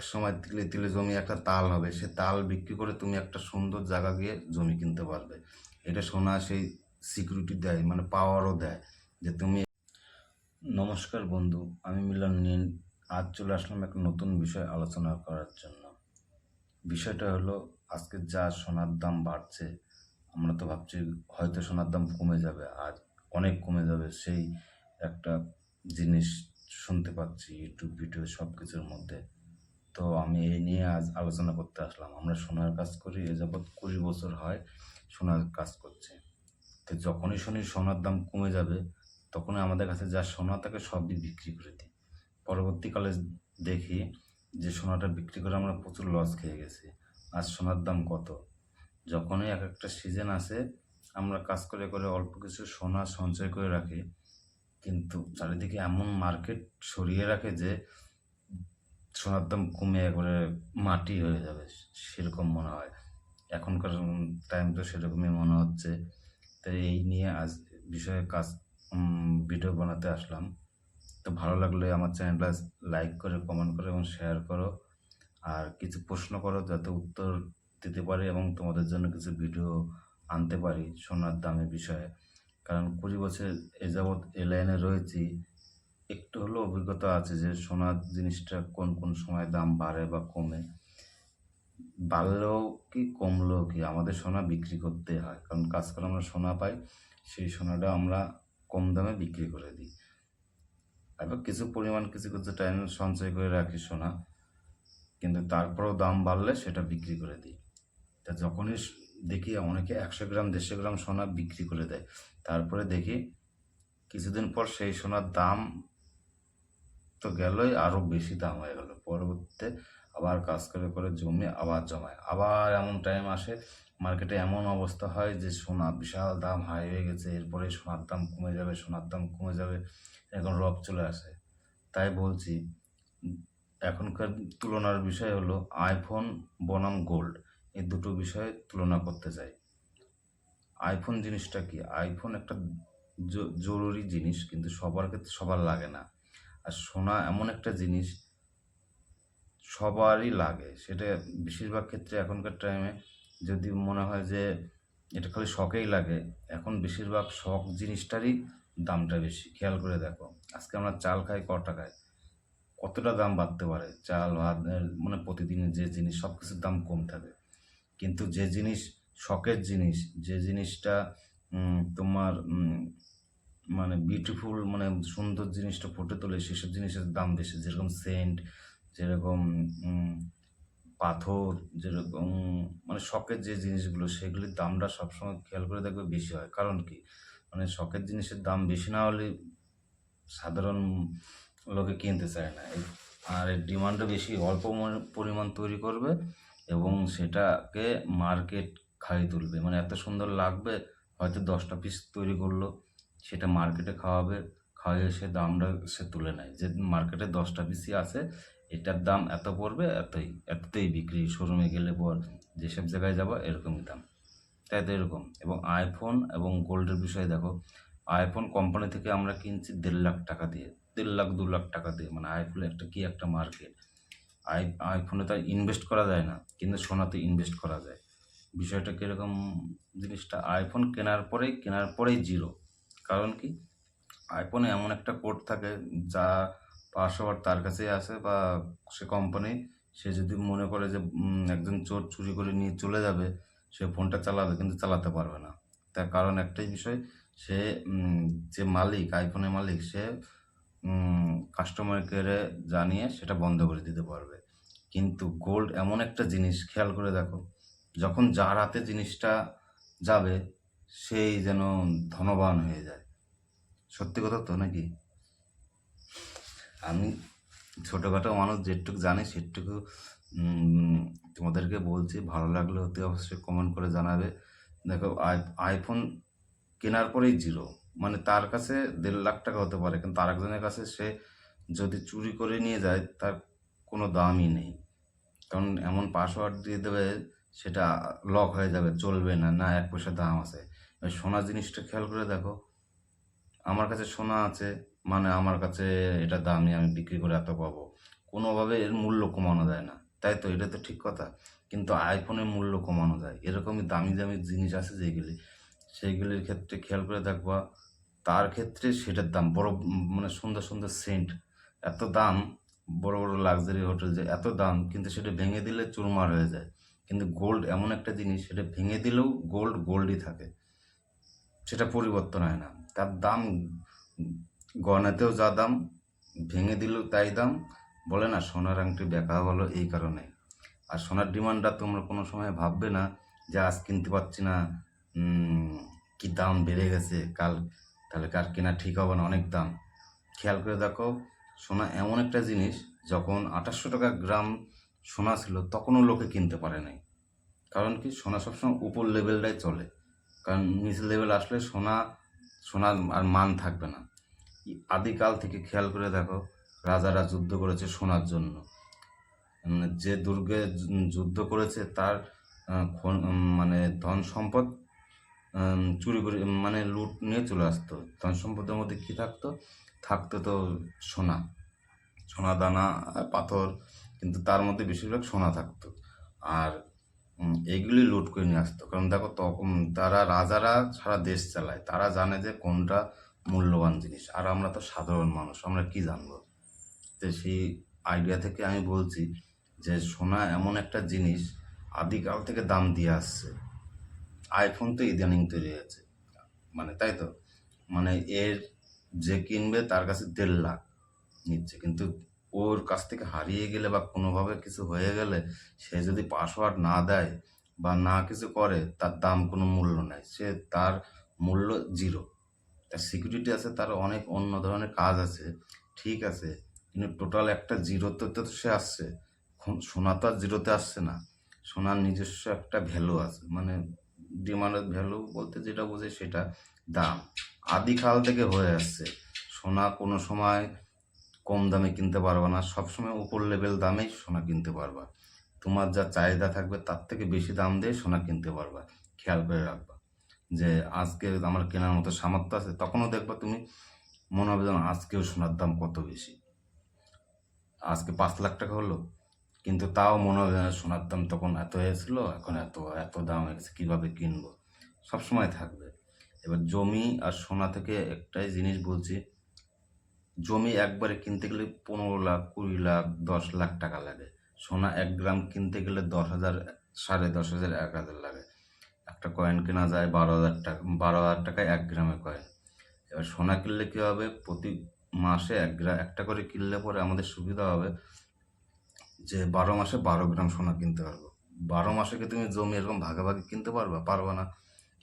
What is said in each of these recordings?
এক সময় তিলে তিলে জমি একটা তাল হবে, সে তাল বিক্রি করে তুমি একটা সুন্দর জায়গা গিয়ে জমি কিনতে পারবে। এটা সোনা সেই সিকিউরিটি দেয় মানে পাওয়ারও দেয় যে তুমি নমস্কার বন্ধু, আমি মিলন নিন। আজ চলে আসলাম একটা নতুন বিষয় আলোচনা করার জন্য। বিষয়টা হলো, আজকে যা সোনার দাম বাড়ছে, আমরা তো ভাবছি হয়তো সোনার দাম কমে যাবে, আর অনেক কমে যাবে, সেই একটা জিনিস শুনতে পাচ্ছি ইউটিউব ভিডিও সব কিছুর মধ্যে। তো আমি এই নিয়ে আজ আলোচনা করতে আসলাম। আমরা সোনার কাজ করি, এ যাবৎ কুড়ি বছর হয় সোনার কাজ করছে। তো যখনই শুনি সোনার দাম কমে যাবে, তখনই আমাদের কাছে যা সোনা থাকে সবই বিক্রি করে দিই। পরবর্তীকালে দেখি যে সোনাটা বিক্রি করে আমরা প্রচুর লস খেয়ে গেছি। আজ সোনার দাম কত? যখনই এক একটা সিজন আসে, আমরা কাজ করে করে অল্প কিছু সোনা সঞ্চয় করে রাখি। কিন্তু চারিদিকে এমন মার্কেট সরিয়ে রাখে যে সোনার দাম কমে একবারে মাটি হয়ে যাবে, সেরকম মনে হয়। এখনকার টাইম তো সেরকমই মনে হচ্ছে। তাই এই নিয়ে আজ বিষয়ে কাজ ভিডিও বানাতে আসলাম। তো ভালো লাগলে আমার চ্যানেলটা লাইক করে কমেন্ট করো এবং শেয়ার করো। আর কিছু প্রশ্ন করো, যাতে উত্তর দিতে পারি এবং তোমাদের জন্য কিছু ভিডিও আনতে পারি সোনার দামের বিষয়ে। কারণ কুড়ি বছর এ যাবৎ এ লাইনে রয়েছি। একটু হলেও অভিজ্ঞতা আছে যে সোনার জিনিসটা কোন কোন সময় দাম বাড়ে বা কমে। বাড়লেও কি কমলেও কি? আমাদের সোনা বিক্রি করতে হয়। কারণ কাজ করে আমরা সোনা পাই, সেই সোনাটা আমরা কম দামে বিক্রি করে দিই। এবার কিছু পরিমাণ, কিছু কিছু টাইম সঞ্চয় করে রাখি সোনা, কিন্তু তারপরেও দাম বাড়লে সেটা বিক্রি করে দিই। তা যখনই দেখি অনেকে একশো গ্রাম, দেড়শো গ্রাম সোনা বিক্রি করে দেয়, তারপরে দেখি কিছুদিন পর সেই সোনার দাম তো গেলই আরও বেশি দাম হয়ে গেল। পরবর্তীতে আবার কাজ করে করে জমে আবার জমায়। আবার এমন টাইম আসে মার্কেটে এমন অবস্থা হয় যে, সোনা বিশাল দাম হাই হয়ে গেছে, এরপরে সোনার দাম কমে যাবে, সোনার দাম কমে যাবে, এখন রব চলে আসে। তাই বলছি, এখনকার তুলনার বিষয় হলো আইফোন বনাম গোল্ড এই দুটো বিষয়ে তুলনা করতে চাই। আইফোন জিনিসটা কি? আইফোন একটা জরুরি জিনিস, কিন্তু সবার ক্ষেত্রে সবার লাগে না। আর সোনা এমন একটা জিনিস সবারই লাগে। সেটা বেশিরভাগ ক্ষেত্রে এখনকার টাইমে যদি মনে হয় যে এটা খালি শখেই লাগে, এখন বেশিরভাগ শখ জিনিসটারই দামটা বেশি। খেয়াল করে দেখো, আজকে আমরা চাল খাই ক টাকায়? কতটা দাম বাড়তে পারে? চাল, ভাত মানে প্রতিদিনের যে জিনিস সব কিছুর দাম কম থাকে। কিন্তু যে জিনিস, শখের জিনিস, যে জিনিসটা তোমার মানে বিউটিফুল মানে সুন্দর জিনিসটা ফুটে তোলে, সেসব জিনিসের দাম বেশি। যেরকম সেন্ট যেরকম পাথর, যেরকম মানে শখের যে জিনিসগুলো, সেগুলির দামটা সবসময় খেয়াল করে দেখবে বেশি হয়। কারণ কি? মানে শখের জিনিসের দাম বেশি না হলে সাধারণ লোকে কিনতে চায় না। আর এর ডিমান্ডও বেশি। অল্প পরিমাণ তৈরি করবে এবং সেটাকে মার্কেট খাইয়ে তুলবে। মানে এত সুন্দর লাগবে, হয়তো দশটা পিস তৈরি করল। সেটা মার্কেটে খাওয়াবে খাওয়াইয়ে সে দামটা সে তুলে নেয়। যে মার্কেটে দশটা পিসই আছে, এটার দাম এত পড়বে, এতই, এততেই বিক্রি। শোরুমে গেলে পর যেসব জায়গায় যাব, এরকমই দাম। তাই তো এরকম। এবং আইফোন এবং গোল্ডের বিষয়ে দেখো, আইফোন কোম্পানি থেকে আমরা কিনছি দেড় লাখ টাকা দিয়ে, দেড় লাখ, দু লাখ টাকা দিয়ে। মানে আইফোন একটা কি একটা মার্কেট। আই, আইফোনে তো ইনভেস্ট করা যায় না কিন্তু সোনাতে ইনভেস্ট করা যায়। বিষয়টা কীরকম জিনিসটা? আইফোন কেনার পরেই কেনার পরেই জিরো কারণ কি? আইফোনে এমন একটা কোড থাকে যা পাসওয়ার্ড তার কাছেই আছে বা সে কোম্পানি সে যদি মনে করে যে একজন চোর চুরি করে নিয়ে চলে যাবে, সে ফোনটা চালাবে কিন্তু চালাতে পারবে না। তার কারণ একটাই বিষয়, সে যে মালিক আইফোনের মালিক, সে কাস্টমার কেয়ারে জানিয়ে সেটা বন্ধ করে দিতে পারবে। কিন্তু গোল্ড এমন একটা জিনিস, খেয়াল করে দেখো, যখন যার হাতে জিনিসটা যাবে সেই যেন ধনবান হয়ে যায়। সত্যি কথা তো নাকি? আমি ছোটোখাটো মানুষ যেটুকু জানি সেটুকু তোমাদেরকে বলছি। ভালো লাগলে অতি অবশ্যই কমেন্ট করে জানাবে। দেখো, আই আইফোন কেনার পরেই জিরো মানে তার কাছে দেড় লাখ টাকা হতে পারে, কিন্তু তার একজনের কাছে সে যদি চুরি করে নিয়ে যায়, তার কোনো দামই নেই। কারণ এমন পাসওয়ার্ড দিয়ে দেবে, সেটা লক হয়ে যাবে, চলবে না না এক পয়সা দাম আছে। সোনা জিনিসটা খেয়াল করে দেখো। আমার কাছে সোনা আছে মানে আমার কাছে এটা দামি আমি বিক্রি করে এত পাবো। কোনোভাবে এর মূল্য কমানো যায় না। তাই তো, এটা তো ঠিক কথা। কিন্তু আইফোনের মূল্য কমানো যায়। এরকমই দামি দামি জিনিস আছে যেগুলি সেইগুলির ক্ষেত্রে খেয়াল করে দেখবা, তার ক্ষেত্রে সেটার দাম, বড় মানে সুন্দর সুন্দর সেন্ট, এত দাম, বড় বড় লাক্সারি হোটেল যে এত দাম, কিন্তু সেটা ভেঙে দিলে চুরমার হয়ে যায়। কিন্তু গোল্ড এমন একটা জিনিস, সেটা ভেঙে দিলেও গোল্ড গোল্ডই থাকে। সেটা পরিবর্তন হয় না। তার দাম, গয়নাতেও যা দাম, ভেঙে দিলেও তাই দাম। বলে না, সোনার আংটি বেকা বলো এই কারণে। আর সোনার ডিমান্ডটা তোমরা কোনো সময় ভাববে না যে আজ কিনতে পারছি না কি দাম বেড়ে গেছে কাল, তাহলে কার কেনা ঠিক হবে না, অনেক দাম। খেয়াল করে দেখো, সোনা এমন একটা জিনিস, যখন আঠাশশো টাকা গ্রাম সোনা ছিল, তখনও লোকে কিনতে পারে নাই। কারণ কি, সোনা সবসময় উপর লেভেলটাই চলে। কারণ নিচ লেভেল আসলে সোনা সোনার আর মান থাকবে না। আদিকাল থেকে খেয়াল করে দেখো, রাজারা যুদ্ধ করেছে সোনার জন্য। মানে যে দুর্গে যুদ্ধ করেছে তার মানে ধন সম্পদ চুরি করে মানে লুট নিয়ে চলে আসতো। ধন সম্পদের মধ্যে কী থাকতো? থাকতো তো সোনা। সোনা, দানা, পাথর, কিন্তু তার মধ্যে বেশিরভাগ সোনা থাকতো। আর এইগুলি লুট করে নিয়ে আসতো কারণ দেখো তখন তারা, রাজারা সারা দেশ চালায়। তারা জানে যে কোনটা মূল্যবান জিনিস। আর আমরা তো সাধারণ মানুষ, আমরা কি জানব? তো সেই আইডিয়া থেকে আমি বলছি যে সোনা এমন একটা জিনিস আদিকাল থেকে দাম দিয়ে আসছে। আইফোন তো ইদানিং তৈরি হয়েছে। মানে তাই তো? মানে এর যে কিনবে তার কাছে দেড় লাখ নিচ্ছে। কিন্তু ওর কাছ থেকে হারিয়ে গেলে বা কোনোভাবে কিছু হয়ে গেলে সে যদি পাসওয়ার্ড না দেয় বা না কিছু করে, তার দাম কোনো মূল্য নাই। সে তার মূল্য জিরো তার সিকিউরিটি আছে, তার অনেক অন্য ধরনের কাজ আছে, ঠিক আছে, কিন্তু টোটাল একটা জিরোতে তো সে আসছে। সোনা তো আর জিরোতে আসছে না। সোনার নিজস্ব একটা ভ্যালু আছে মানে ডিমান্ডের ভ্যালু বলতে যেটা বোঝে সেটা দাম। আদিকাল থেকে হয়ে আসছে। সোনা কোনো সময় কম দামে কিনতে পারবা না। সবসময় উপর লেভেল দামেই সোনা কিনতে পারবা। তোমার যা চাহিদা থাকবে তার থেকে বেশি দাম দিয়ে সোনা কিনতে পারবা। খেয়াল করে রাখবা যে আজকে আমার কেনার মতো সামর্থ্য আছে, তখনও দেখবা তুমি মনে হবে যেন আজকেও সোনার দাম কত বেশি। আজকে পাঁচ লাখ টাকা হলো, কিন্তু তাও মনে হবে সোনার দাম তখন এত হয়েছিল, এখন এত এত দাম হয়ে গেছে, কীভাবে কিনবো? সবসময় থাকবে। এবার জমি আর সোনা থেকে একটাই জিনিস বলছি জমি একবারে কিনতে গেলে পনেরো লাখ, কুড়ি লাখ, দশ লাখ টাকা লাগে। সোনা এক গ্রাম কিনতে গেলে দশ হাজার, সাড়ে দশ হাজার, এক হাজার লাগে। একটা কয়েন কেনা যায় বারো হাজার টাকা, বারো হাজার টাকায় এক গ্রামে কয়েন এবার সোনা কিনলে কী হবে? প্রতি মাসে এক গ্রাম একটা করে কিনলে পরে আমাদের সুবিধা হবে যে বারো মাসে বারো গ্রাম সোনা কিনতে পারব। বারো মাসে কি তুমি জমি এরকম ভাগাভাগি কিনতে পারবা? পারবা না।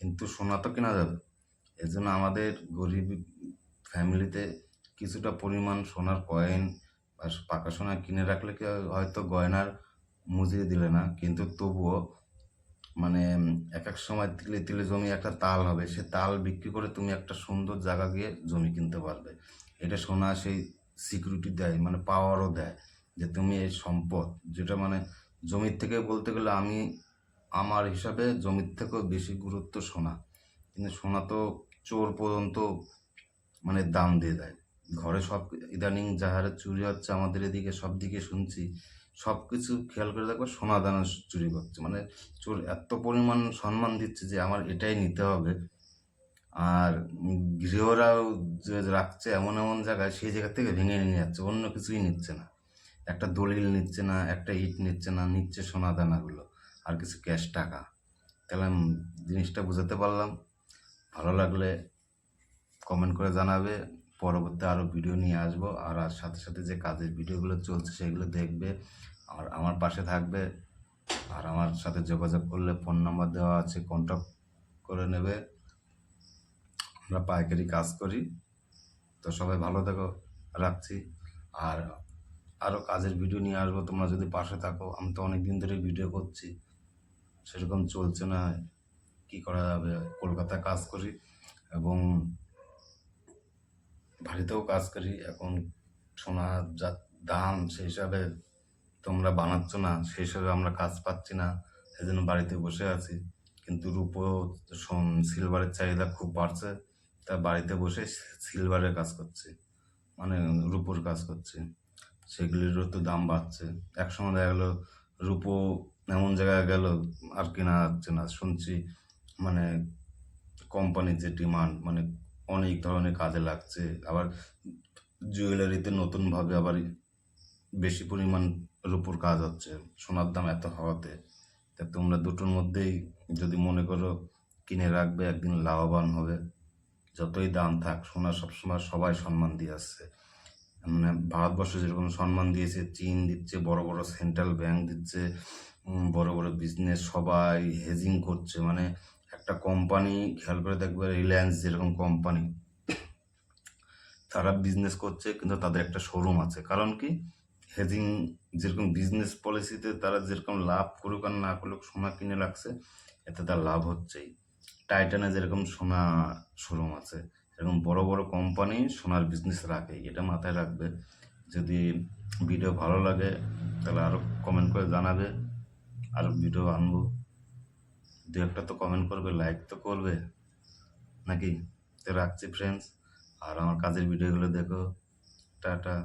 কিন্তু সোনা তো কেনা যাবে। এর জন্য আমাদের গরিব ফ্যামিলিতে কিছুটা পরিমাণ সোনার কয়েন বা পাকা সোনা কিনে রাখলে হয়তো গয়নার মুজিয়ে দিলে না? কিন্তু তবুও মানে এক এক সময় তিলে তিলে জমি একটা তাল হবে। সে তাল বিক্রি করে তুমি একটা সুন্দর জায়গা গিয়ে জমি কিনতে পারবে। এটা সোনা সেই সিকিউরিটি দেয় মানে পাওয়ারও দেয় যে তুমি এই সম্পদ, যেটা মানে জমির থেকে বলতে গেলে আমি আমার হিসাবে জমির থেকেও বেশি গুরুত্ব সোনা। কিন্তু সোনা তো চোর পর্যন্ত মানে দাম দিয়ে দেয়। ঘরে সব ইদানিং যা হারে চুরি হচ্ছে, আমাদের এদিকে সব দিকে শুনছি, সব কিছু খেয়াল করে দেখো সোনা দানা চুরি করছে। মানে চোর এত পরিমাণ সম্মান দিচ্ছে যে আমার এটাই নিতে হবে। আর গৃহরাও যে রাখছে এমন এমন জায়গায়, সেই জায়গা থেকে ভেঙে নিয়ে যাচ্ছে, অন্য কিছুই নিচ্ছে না। একটা দলিল নিচ্ছে না, একটা ইট নিচ্ছে না, নিচ্ছে সোনা দানাগুলো, আর কিছু ক্যাশ টাকা। তাহলে জিনিসটা বুঝাতে পারলাম। ভালো লাগলে কমেন্ট করে জানাবে। পরবর্তী আরও ভিডিও নিয়ে আসব। আর আর সাথে সাথে যে কাজের ভিডিওগুলো চলছে সেগুলো দেখবে। আর আমার পাশে থাকবে। আর আমার সাথে যোগাযোগ করলে ফোন নাম্বার দেওয়া আছে কন্ট্যাক্ট করে নেবে। আমরা পাইকারি কাজ করি। তো সবাই ভালো থাকো, রাখছি। আর আরও কাজের ভিডিও নিয়ে আসব। তোমরা যদি পাশে থাকো, আমি তো অনেক দিন ধরে ভিডিও করছি। সেরকম চলছে না। কি করা যাবে? কলকাতায় কাজ করি এবং বাড়িতেও কাজ করি, এখন সোনা যা দাম সেই হিসাবে তোমরা বানাচ্ছ না সেই হিসাবে আমরা কাজ পাচ্ছি না সেই জন্য বাড়িতে বসে আছি। কিন্তু রূপো সিলভারের চাহিদা খুব বাড়ছে, তা বাড়িতে বসে সিলভারের কাজ করছি মানে রূপোর কাজ করছি, সেগুলিরও তো দাম বাড়ছে। একসময় দেখা গেলো রূপো এমন জায়গায় গেল, আর কেনা যাচ্ছে না। শুনছি মানে কোম্পানির যে ডিমান্ড মানে অনেক ধরনের কাজে লাগছে। আবার জুয়েলারিতে নতুনভাবে আবার বেশি পরিমাণ রূপোর কাজ হচ্ছে, সোনার দাম এত হওয়াতে। তা তোমরা দুটোর মধ্যেই যদি মনে করো কিনে রাখবে, একদিন লাভবান হবে। যতই দাম থাক, সোনা সবসময় সবাই সম্মান দিয়ে আসছে। মানে ভারতবর্ষ যেরকম সম্মান দিয়েছে, চীন দিচ্ছে, বড় বড় সেন্ট্রাল ব্যাংক দিচ্ছে বড় বড় বিজনেস সবাই হেজিং করছে। মানে একটা কোম্পানি খেয়াল করে দেখবে রিলায়েন্স যেরকম কোম্পানি তারা বিজনেস করছে কিন্তু তাদের একটা শোরুম আছে। কারণ কি? হেজিং যেরকম বিজনেস পলিসিতে তারা যেরকম লাভ করুক আর না করুক সোনা কিনে রাখছে, এতে তার লাভ হচ্ছেই। টাইটানে যেরকম সোনা শোরুম আছে, এরকম বড় বড় কোম্পানি সোনার বিজনেস রাখে, এটা মাথায় রাখবে। যদি ভিডিও ভালো লাগে তাহলে আরও কমেন্ট করে জানাবে আরও ভিডিও আনব। দু একটা তো কমেন্ট করবে লাইক তো করবে। নাকি? তো রাখছি ফ্রেন্ডস আর আমার কাজের ভিডিওগুলো দেখো। টাটা।